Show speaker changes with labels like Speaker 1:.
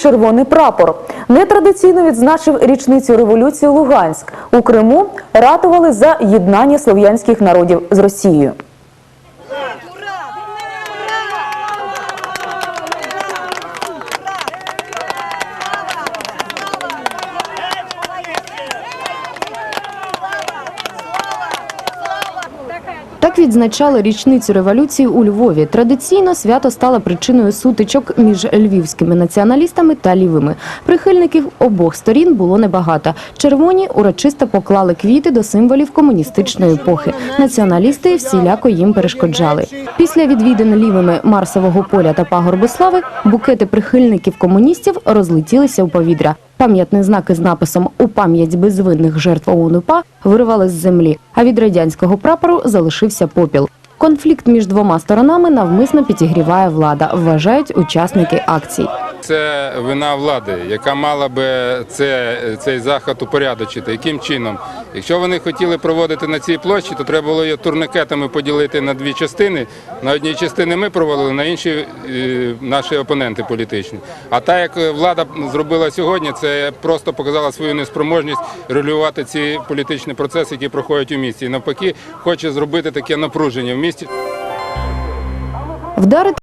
Speaker 1: червоний прапор. Нетрадиційно відзначив річницю революції Луганськ. У Криму ратували за єднання слов'янських народів з Росією.
Speaker 2: Так відзначали річницю революції у Львові. Традиційно свято стало причиною сутичок між львівськими націоналістами та лівими. Прихильників обох сторін було небагато. Червоні урочисто поклали квіти до символів комуністичної епохи. Націоналісти всіляко їм перешкоджали. Після відвідин лівими Марсового поля та пагорби слави букети прихильників комуністів розлетілися у повітря. Пам'ятні знаки з написом «У пам'ять безвинних жертв ОУН-УПА» вирвали з землі, а від радянського прапору залишився попіл. Конфлікт між двома сторонами навмисно підігріває влада, вважають учасники акцій.
Speaker 3: Це вина влади, яка мала би це, цей заход упорядочити. Яким чином? Якщо вони хотіли проводити на цій площі, то треба було її турникетами поділити на дві частини. На одній частині ми проводили, на іншій е, наші опоненти політичні. А так як влада зробила сьогодні, це просто показала свою неспроможність регулювати ці політичні процеси, які проходять у місті. І навпаки, хоче зробити таке напруження в місті.
Speaker 2: Вдарити